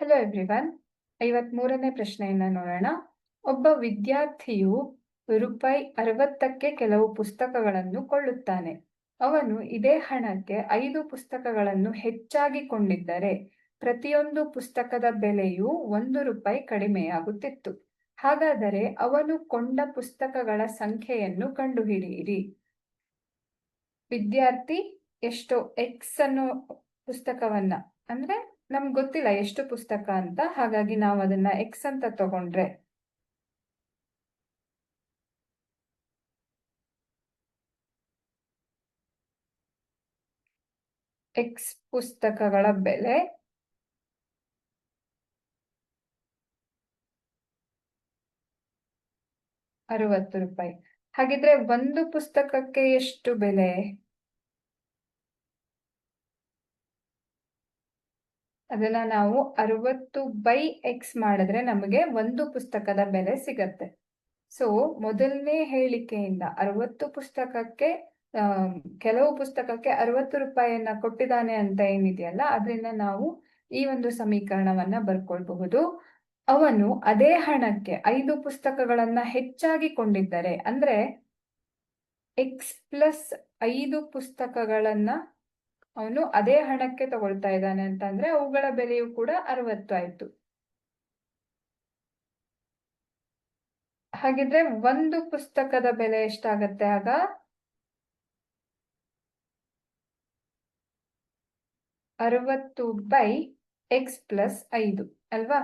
Hello everyone ಐವತ್ಮೂರನೇ ಪ್ರಶ್ನೆಯನ್ನ ನೋಡೋಣ. ಒಬ್ಬ ವಿದ್ಯಾರ್ಥಿಯು ರೂಪಾಯಿ ಅರವತ್ತಕ್ಕೆ ಕೆಲವು ಪುಸ್ತಕಗಳನ್ನು ಕೊಳ್ಳುತ್ತಾನೆ. ಅವನು ಇದೇ ಹಣಕ್ಕೆ ಐದು ಪುಸ್ತಕಗಳನ್ನು ಹೆಚ್ಚಾಗಿ ಕೊಂಡಿದ್ದರೆ ಪ್ರತಿಯೊಂದು ಪುಸ್ತಕದ ಬೆಲೆಯು ಒಂದು ರೂಪಾಯಿ ಕಡಿಮೆಯಾಗುತ್ತಿತ್ತು. ಹಾಗಾದರೆ ಅವನು ಕೊಂಡ ಪುಸ್ತಕಗಳ ಸಂಖ್ಯೆಯನ್ನು ಕಂಡುಹಿಡಿಯಿರಿ. ವಿದ್ಯಾರ್ಥಿ ಎಷ್ಟೋ ಎಕ್ಸ್ ಅನ್ನೋ ಪುಸ್ತಕವನ್ನ, ಅಂದ್ರೆ ನಮ್ಗೆ ಗೊತ್ತಿಲ್ಲ ಎಷ್ಟು ಪುಸ್ತಕ ಅಂತ. ಹಾಗಾಗಿ ನಾವು ಅದನ್ನ ಎಕ್ಸ್ ಅಂತ ತಗೊಂಡ್ರೆ. ಎಕ್ಸ್ ಪುಸ್ತಕಗಳ ಬೆಲೆ. ಅರವತ್ತು ರೂಪಾಯಿ. ಹಾಗಿದ್ರೆ ಒಂದು ಪುಸ್ತಕಕ್ಕೆ ಎಷ್ಟು ಬೆಲೆ? ಅದನ್ನ ನಾವು ಅರವತ್ತು ಬೈ ಎಕ್ಸ್ ಮಾಡಿದ್ರೆ ನಮಗೆ ಒಂದು ಪುಸ್ತಕದ ಬೆಲೆ ಸಿಗತ್ತೆ. ಸೊ ಮೊದಲನೇ ಹೇಳಿಕೆಯಿಂದ ಅರವತ್ತು ಪುಸ್ತಕಕ್ಕೆ ಕೆಲವು ಪುಸ್ತಕಕ್ಕೆ ಅರವತ್ತು ರೂಪಾಯಿಯನ್ನ ಕೊಟ್ಟಿದ್ದಾನೆ ಅಂತ ಏನಿದೆಯಲ್ಲ, ಅದರಿಂದ ನಾವು ಈ ಒಂದು ಸಮೀಕರಣವನ್ನ ಬರ್ಕೊಳ್ಬಹುದು. ಅವನು ಅದೇ ಹಣಕ್ಕೆ ಐದು ಪುಸ್ತಕಗಳನ್ನ ಹೆಚ್ಚಾಗಿ ಕೊಂಡಿದ್ದರೆ, ಅಂದ್ರೆ ಎಕ್ಸ್ ಪ್ಲಸ್ ಐದು ಪುಸ್ತಕಗಳನ್ನ ಅವನು ಅದೇ ಹಣಕ್ಕೆ ತಗೊಳ್ತಾ ಇದ್ದಾನೆ ಅಂತಂದ್ರೆ ಅವುಗಳ ಬೆಲೆಯು ಕೂಡ ಅರವತ್ತು ಆಯ್ತು. ಹಾಗಿದ್ರೆ ಒಂದು ಪುಸ್ತಕದ ಬೆಲೆ ಎಷ್ಟಾಗತ್ತೆ ಆಗ? ಅರವತ್ತು ಬೈ ಎಕ್ಸ್ ಪ್ಲಸ್ ಐದು, ಅಲ್ವಾ?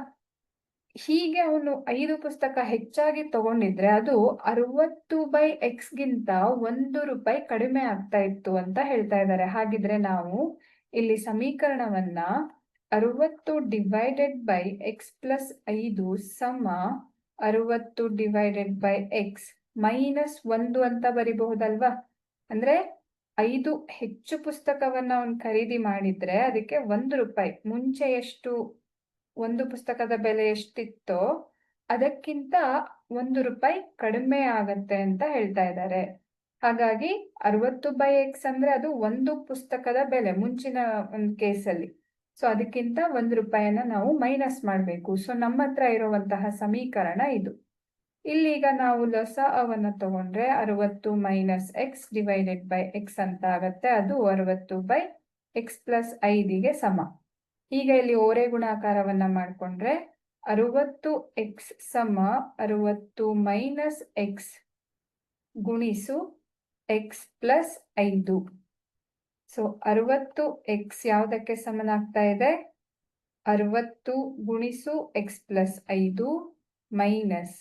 ಹೀಗೆ ಅವನು ಐದು ಪುಸ್ತಕ ಹೆಚ್ಚಾಗಿ ತಗೊಂಡಿದ್ರೆ ಅದು ಅರವತ್ತು ಬೈ ಎಕ್ಸ್ಗಿಂತ ಒಂದು ರೂಪಾಯಿ ಕಡಿಮೆ ಆಗ್ತಾ ಇತ್ತು ಅಂತ ಹೇಳ್ತಾ ಇದ್ದಾರೆ. ಹಾಗಿದ್ರೆ ನಾವು ಇಲ್ಲಿ ಸಮೀಕರಣವನ್ನ ಅರವತ್ತು ಡಿವೈಡೆಡ್ ಬೈ ಎಕ್ಸ್ ಪ್ಲಸ್ ಐದು ಸಮ ಅರವತ್ತು ಡಿವೈಡೆಡ್ ಬೈ ಎಕ್ಸ್ ಮೈನಸ್ ಒಂದು ಅಂತ ಬರಿಬಹುದಲ್ವಾ? ಅಂದ್ರೆ ಐದು ಹೆಚ್ಚು ಪುಸ್ತಕವನ್ನ ಅವನು ಖರೀದಿ ಮಾಡಿದ್ರೆ ಅದಕ್ಕೆ ಒಂದು ರೂಪಾಯಿ. ಮುಂಚೆ ಎಷ್ಟು ಒಂದು ಪುಸ್ತಕದ ಬೆಲೆ ಎಷ್ಟಿತ್ತೋ ಅದಕ್ಕಿಂತ ಒಂದು ರೂಪಾಯಿ ಕಡಿಮೆ ಆಗತ್ತೆ ಅಂತ ಹೇಳ್ತಾ ಇದ್ದಾರೆ. ಹಾಗಾಗಿ ಅರವತ್ತು ಬೈ ಎಕ್ಸ್ ಅಂದ್ರೆ ಅದು ಒಂದು ಪುಸ್ತಕದ ಬೆಲೆ ಮುಂಚಿನ ಒಂದು ಕೇಸಲ್ಲಿ. ಸೊ ಅದಕ್ಕಿಂತ ಒಂದು ರೂಪಾಯಿಯನ್ನ ನಾವು ಮೈನಸ್ ಮಾಡಬೇಕು. ಸೊ ನಮ್ಮ ಹತ್ರ ಇರುವಂತಹ ಸಮೀಕರಣ ಇದು. ಇಲ್ಲಿಗ ನಾವು ಲಸ ಅವನ್ನ ತಗೊಂಡ್ರೆ ಅರವತ್ತು minus x divided by x ಅಂತ ಆಗತ್ತೆ. ಅದು ಅರವತ್ತು ಬೈ ಎಕ್ಸ್ ಪ್ಲಸ್ ಐದಿಗೆ ಸಮ. ಈಗ ಇಲ್ಲಿ ಓರೆ ಗುಣಾಕಾರವನ್ನ ಮಾಡಿಕೊಂಡ್ರೆ ಅರುವತ್ತು ಎಕ್ಸ್ ಸಮ ಅರುವತ್ತು ಮೈನಸ್ ಎಕ್ಸ್ ಗುಣಿಸು ಎಕ್ಸ್ ಪ್ಲಸ್ ಐದು. ಸೊ ಅರುವತ್ತು ಎಕ್ಸ್ ಯಾವುದಕ್ಕೆ ಸಮನಾಗ್ತಾ ಇದೆ? ಅರುವತ್ತು ಗುಣಿಸು ಎಕ್ಸ್ ಪ್ಲಸ್ ಐದು ಮೈನಸ್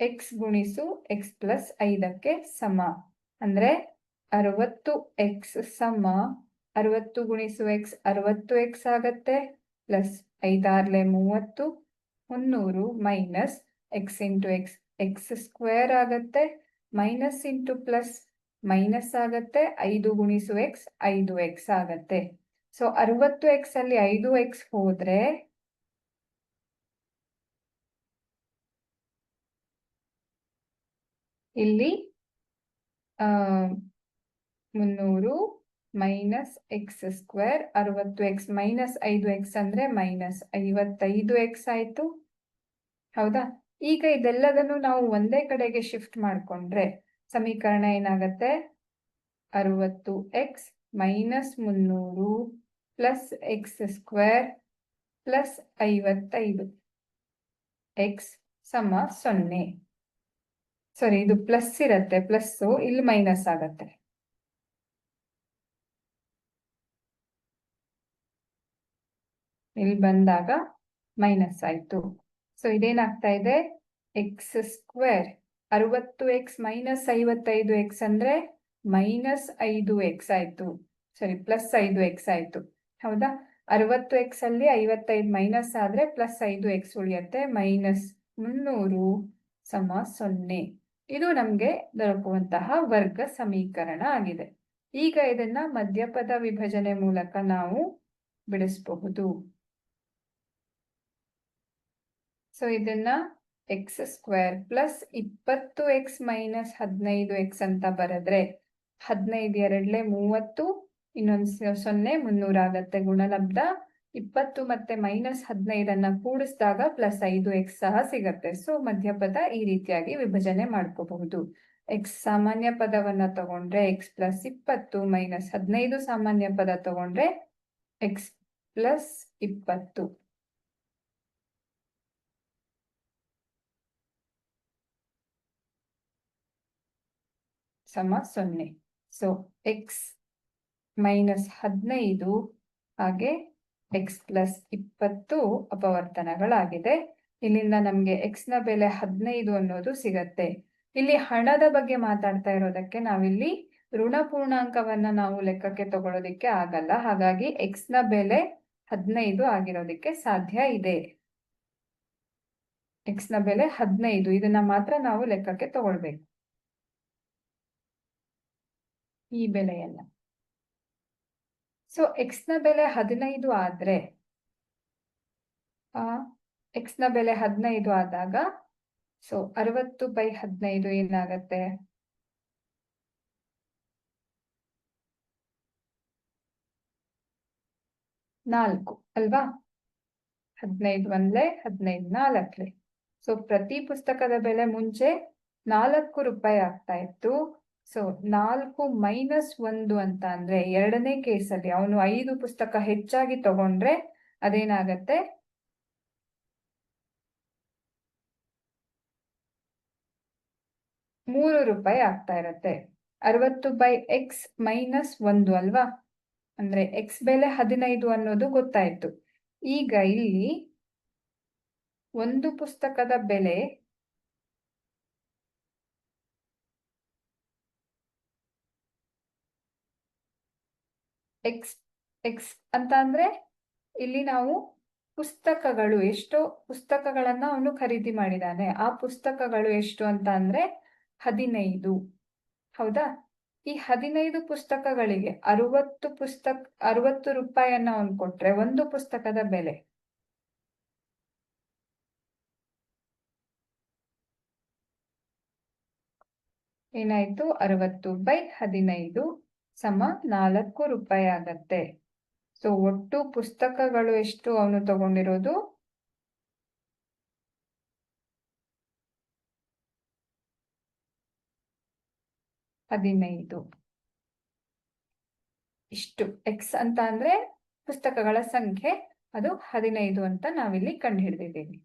ಎಕ್ಸ್ ಗುಣಿಸು ಎಕ್ಸ್ ಪ್ಲಸ್ ಐದಕ್ಕೆ ಸಮ. ಅಂದ್ರೆ ಅರವತ್ತು ಎಕ್ಸ್ ಸಮ ಅರವತ್ತು ಗುಣಿಸು ಎಕ್ಸ್ ಅರವತ್ತು ಎಕ್ಸ್ ಆಗತ್ತೆ ಪ್ಲಸ್ ಐದಾರ್ಲೆ ಮೂವತ್ತು, ಮುನ್ನೂರು minus x into x x square ಆಗತ್ತೆ ಮೈನಸ್ ಇಂಟು ಪ್ಲಸ್ ಮೈನಸ್ ಆಗತ್ತೆ, ಐದು ಗುಣಿಸು ಎಕ್ಸ್ ಐದು ಎಕ್ಸ್ ಆಗತ್ತೆ. ಸೊ ಅರವತ್ತು ಎಕ್ಸ್ ಅಲ್ಲಿ ಐದು ಎಕ್ಸ್ ಹೋದ್ರೆ, ಇಲ್ಲಿ ಮುನ್ನೂರು ಮೈನಸ್ ಎಕ್ಸ್ ಸ್ಕ್ವೇರ್ ಅರವತ್ತು ಎಕ್ಸ್ ಮೈನಸ್ ಐದು ಎಕ್ಸ್ ಅಂದ್ರೆ ಮೈನಸ್ ಐವತ್ತೈದು ಎಕ್ಸ್ ಆಯ್ತು. ಹೌದಾ? ಈಗ ಇದೆಲ್ಲದನ್ನು ನಾವು ಒಂದೇ ಕಡೆಗೆ ಶಿಫ್ಟ್ ಮಾಡಿಕೊಂಡ್ರೆ ಸಮೀಕರಣ ಏನಾಗತ್ತೆ? ಅರವತ್ತು ಎಕ್ಸ್ ಮೈನಸ್ ಮುನ್ನೂರು ಪ್ಲಸ್ ಎಕ್ಸ್ ಸ್ಕ್ವೇರ್ ಪ್ಲಸ್ ಐವತ್ತೈದು. ಎಕ್ಸ್ ಸಮ ಸೊನ್ನೆ. ಸಾರಿ, ಇದು ಪ್ಲಸ್ ಇರತ್ತೆ, ಪ್ಲಸ್ಸು ಇಲ್ಲಿ ಮೈನಸ್ ಆಗತ್ತೆ. ಇಲ್ಲಿ ಬಂದಾಗ ಮೈನಸ್ ಆಯ್ತು. ಸೊ ಇದೇನಾಗ್ತಾ ಇದೆ? ಎಕ್ಸ್ ಸ್ಕ್ವೇರ್ ಅರವತ್ತು ಎಕ್ಸ್ ಮೈನಸ್ ಐವತ್ತೈದು ಎಕ್ಸ್ ಅಂದ್ರೆ ಮೈನಸ್ ಐದು ಎಕ್ಸ್ ಆಯ್ತು. ಸಾರಿ ಪ್ಲಸ್ ಐದು ಎಕ್ಸ್ ಆಯ್ತು. ಹೌದಾ? ಅರವತ್ತು ಎಕ್ಸ್ ಅಲ್ಲಿ ಐವತ್ತೈದು ಮೈನಸ್ ಆದ್ರೆ ಪ್ಲಸ್ ಐದು ಎಕ್ಸ್ ಉಳಿಯತ್ತೆ. ಮೈನಸ್ ಮುನ್ನೂರು ಸಮ ಸೊನ್ನೆ. ಇದು ನಮ್ಗೆ ದೊರಕುವಂತಹ ವರ್ಗ ಸಮೀಕರಣ ಆಗಿದೆ. ಈಗ ಇದನ್ನ ಮಧ್ಯಪದ ವಿಭಜನೆ ಮೂಲಕ ನಾವು ಬಿಡಿಸಬಹುದು. ಸೊ ಇದನ್ನ ಎಕ್ಸ್ ಸ್ಕ್ವೇರ್ ಪ್ಲಸ್ ಇಪ್ಪತ್ತು ಎಕ್ಸ್ ಮೈನಸ್ ಹದಿನೈದು ಎಕ್ಸ್ ಅಂತ ಬರೆದ್ರೆ ಹದಿನೈದು ಎರಡ್ಲೆ ಮೂವತ್ತು, ಇನ್ನೊಂದು ಸೊನ್ನೆ ಮುನ್ನೂರ ಆಗತ್ತೆ ಗುಣಲಬ್ಧ. ಇಪ್ಪತ್ತು ಮತ್ತೆ ಮೈನಸ್ ಹದಿನೈದನ್ನ ಕೂಡಿಸಿದಾಗ ಪ್ಲಸ್ ಐದು ಎಕ್ಸ್ ಸಹ ಸಿಗತ್ತೆ. ಸೊ ಮಧ್ಯಪದ ಈ ರೀತಿಯಾಗಿ ವಿಭಜನೆ ಮಾಡ್ಕೋಬಹುದು. ಎಕ್ಸ್ ಸಾಮಾನ್ಯ ಪದವನ್ನ ತಗೊಂಡ್ರೆ ಎಕ್ಸ್ ಪ್ಲಸ್ ಇಪ್ಪತ್ತು ಮೈನಸ್ ಹದಿನೈದು ಸಾಮಾನ್ಯ ಪದ ತಗೊಂಡ್ರೆ ಎಕ್ಸ್ ಪ್ಲಸ್ ಇಪ್ಪತ್ತು. ಸಮ ಸೊನ್ನೆ. ಸೊ ಎಕ್ಸ್ ಮೈನಸ್ ಹದಿನೈದು ಹಾಗೆ ಎಕ್ಸ್ ಪ್ಲಸ್ ಇಪ್ಪತ್ತು ಅಪವರ್ತನಗಳಾಗಿದೆ. ಇಲ್ಲಿಂದ ನಮಗೆ ಎಕ್ಸ್ನ ಬೆಲೆ ಹದಿನೈದು ಅನ್ನೋದು ಸಿಗತ್ತೆ. ಇಲ್ಲಿ ಹಣದ ಬಗ್ಗೆ ಮಾತಾಡ್ತಾ ಇರೋದಕ್ಕೆ ನಾವಿಲ್ಲಿ ಋಣ ಪೂರ್ಣಾಂಕವನ್ನ ನಾವು ಲೆಕ್ಕಕ್ಕೆ ತಗೊಳ್ಳೋದಿಕ್ಕೆ ಆಗಲ್ಲ. ಹಾಗಾಗಿ ಎಕ್ಸ್ನ ಬೆಲೆ ಹದಿನೈದು ಆಗಿರೋದಿಕ್ಕೆ ಸಾಧ್ಯ ಇದೆ. ಎಕ್ಸ್ನ ಬೆಲೆ ಹದಿನೈದು. ಇದನ್ನ ಮಾತ್ರ ನಾವು ಲೆಕ್ಕಕ್ಕೆ ತಗೊಳ್ಬೇಕು. ಈ ಬೆಲೆಯನ್ನ. ಸೊ ಎಕ್ಸ್ನ ಬೆಲೆ ಹದಿನೈದು ಆದ್ರೆ ಎಕ್ಸ್ನ ಬೆಲೆ ಹದಿನೈದು ಆದಾಗ ಸೊ ಅರವತ್ತು ಬೈ ಹದಿನೈದು ಏನಾಗತ್ತೆ? ನಾಲ್ಕು, ಅಲ್ವಾ? ಹದಿನೈದು ಒಂದ್ಲೆ, ಹದಿನೈದು ನಾಲ್ಕಲೆ. ಸೊ ಪ್ರತಿ ಪುಸ್ತಕದ ಬೆಲೆ ಮುಂಚೆ ನಾಲ್ಕು ರೂಪಾಯಿ ಆಗ್ತಾ ಇತ್ತು. ಸೊ ನಾಲ್ಕು ಮೈನಸ್ ಒಂದು ಅಂತ ಅಂದ್ರೆ ಎರಡನೇ ಕೇಸಲ್ಲಿ ಅವನು ಐದು ಪುಸ್ತಕ ಹೆಚ್ಚಾಗಿ ತಗೊಂಡ್ರೆ ಅದೇನಾಗತ್ತೆ? ಮೂರು ರೂಪಾಯಿ ಆಗ್ತಾ ಇರತ್ತೆ. ಅರವತ್ತು ಬೈ ಎಕ್ಸ್ ಮೈನಸ್ ಒಂದು ಅಲ್ವಾ? ಅಂದ್ರೆ ಎಕ್ಸ್ ಬೆಲೆ ಹದಿನೈದು ಅನ್ನೋದು ಗೊತ್ತಾಯ್ತು. ಈಗ ಇಲ್ಲಿ ಒಂದು ಪುಸ್ತಕದ ಬೆಲೆ ಎಕ್ಸ್ ಎಕ್ಸ್ ಅಂತ ಅಂದ್ರೆ ಇಲ್ಲಿ ನಾವು ಪುಸ್ತಕಗಳು, ಎಷ್ಟೋ ಪುಸ್ತಕಗಳನ್ನ ಅವನು ಖರೀದಿ ಮಾಡಿದಾನೆ. ಆ ಪುಸ್ತಕಗಳು ಎಷ್ಟು ಅಂತ ಅಂದ್ರೆ ಹದಿನೈದು. ಹೌದಾ? ಈ ಹದಿನೈದು ಪುಸ್ತಕಗಳಿಗೆ ಅರವತ್ತು ಪುಸ್ತಕ, ಅರವತ್ತು ರೂಪಾಯಿಯನ್ನ ಅವನು ಕೊಟ್ರೆ ಒಂದು ಪುಸ್ತಕದ ಬೆಲೆ. ಏನಾಯ್ತು? ಅರವತ್ತು ಬೈ ಹದಿನೈದು. ಸಮ ನಾಲ್ಕು ರೂಪಾಯಿ ಆಗತ್ತೆ. ಸೊ ಒಟ್ಟು ಪುಸ್ತಕಗಳು ಎಷ್ಟು ಅವನು ತಗೊಂಡಿರೋದು? ಹದಿನೈದು. ಇಷ್ಟು. ಎಕ್ಸ್ ಅಂತ ಅಂದ್ರೆ ಪುಸ್ತಕಗಳ ಸಂಖ್ಯೆ ಅದು ಹದಿನೈದು ಅಂತ ನಾವಿಲ್ಲಿ ಕಂಡು ಹಿಡಿದಿದ್ದೀವಿ.